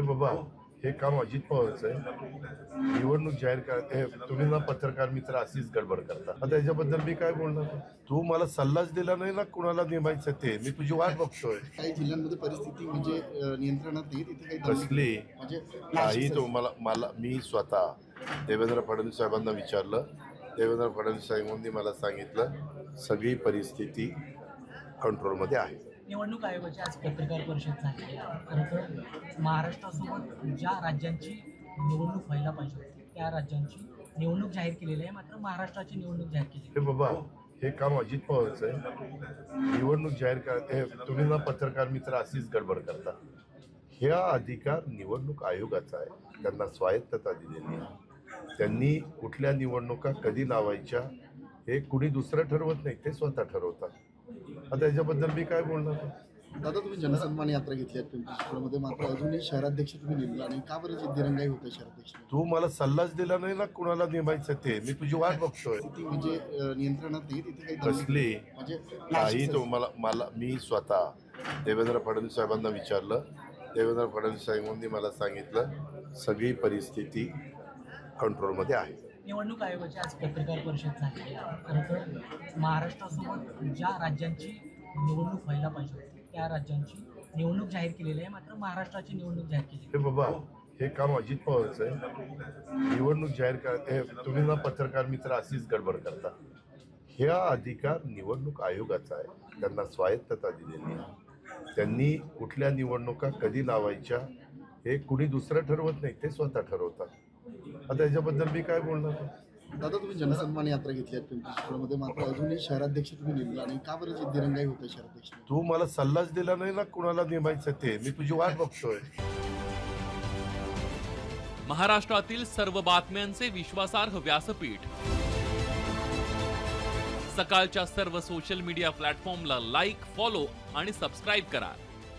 हे बाबा हे काम अजित पवारचं आहे. निवडणूक जाहीर करा तुम्ही ना पत्रकार मित्र अशीच गडबड करता. आता याच्याबद्दल मी काय बोलणार? तू मला सल्लाच दिला नाही ना कुणाला नेमायचं ते. मी तुझी वाट बघतोय. काही जिल्ह्यांमध्ये परिस्थिती म्हणजे नियंत्रणात तिथे दंगली- कसली? म्हणजे काही तो मला मला मी स्वतः देवेंद्र फडणवीस साहेबांना विचारलं. देवेंद्र फडणवीस साहेबांनी मला सांगितलं सगळी परिस्थिती कंट्रोलमध्ये आहे. निवडणूक आयोगाची आज पत्रकार परिषद झाली खरं तर महाराष्ट्रासोबत ज्या राज्यांची निवडणूक व्हायला पाहिजे त्या राज्यांची निवडणूक जाहीर केलेली आहे. मात्र महाराष्ट्राची निवडणूक जाहीर केली हे बाबा हे काम अजित पवारचं आहे. निवडणूक जाहीर कर तुम्ही ना पत्रकार मित्र अशीच गडबड करता. ह्या अधिकार निवडणूक आयोगाचा आहे. त्यांना स्वायत्तता दिलेली आहे. त्यांनी कुठल्या निवडणुका कधी लावायच्या हे कुणी दुसरं ठरवत नाही ते स्वतः ठरवतात. आता याच्याबद्दल मी काय बोलणार? दादा तुम्ही जनसन्मान यात्रा घेतली चिंचवडमध्ये मात्र अजूनही शहराध्यक्ष तुम्ही नेमला आणि का बरं जी दिरंगाई होते शहराध्यक्ष? तू मला सल्लाच दिला नाही ना कुणाला नेमायचं ते. मी तुझी वाट बघतोय. ती म्हणजे अ, नियंत्रणात येईल तिथे काही कसली? म्हणजे काही तो मला मला मी स्वतः देवेंद्र फडणवीस साहेबांना विचारलं. देवेंद्र फडणवीस साहेबांनी मला सांगितलं सगळी परिस्थिती कंट्रोलमध्ये आहे. निवडणूक आयोगाची आज पत्रकार परिषद झाली खरं तर महाराष्ट्रासोबत ज्या राज्यांची निवडणूक व्हायला पाहिजे होती त्या राज्यांची निवडणूक जाहीर केलेली आहे. मात्र महाराष्ट्राची निवडणूक जाहीर केली हे बाबा हे काम अजित पवारचं आहे. निवडणूक जाहीर कर तुम्ही ना पत्रकार मित्र अशीच गडबड करता. ह्या अधिकार निवडणूक आयोगाचा आहे. त्यांना स्वायत्तता दिलेली आहे. त्यांनी कुठल्या निवडणुका कधी लावायच्या हे कुणी दुसरं ठरवत नाही ते स्वतः ठरवतात. आता याच्याबद्दल मी काय बोलणार? दादा तुम्ही जनसन्मान यात्रा घेतली आहे पिंपरी चिंचवडमध्ये मात्र अजूनही शहराध्यक्ष तुम्ही नेमला आणि का बरं जी दिरंगाई होते शहराध्यक्ष? तू मला सल्लाच दिला नाही ना कुणाला नेमायचं ते. मी तुझी वाट बघतोय. महाराष्ट्रातील सर्व बातम्यांचे विश्वासार्ह व्यासपीठ. सकाळच्या सर्व सोशल मीडिया प्लॅटफॉर्मला लाईक फॉलो आणि सबस्क्राईब करा.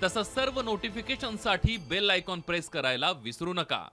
तसंच सर्व नोटिफिकेशनसाठी बेल आयकॉन प्रेस करायला विसरू नका.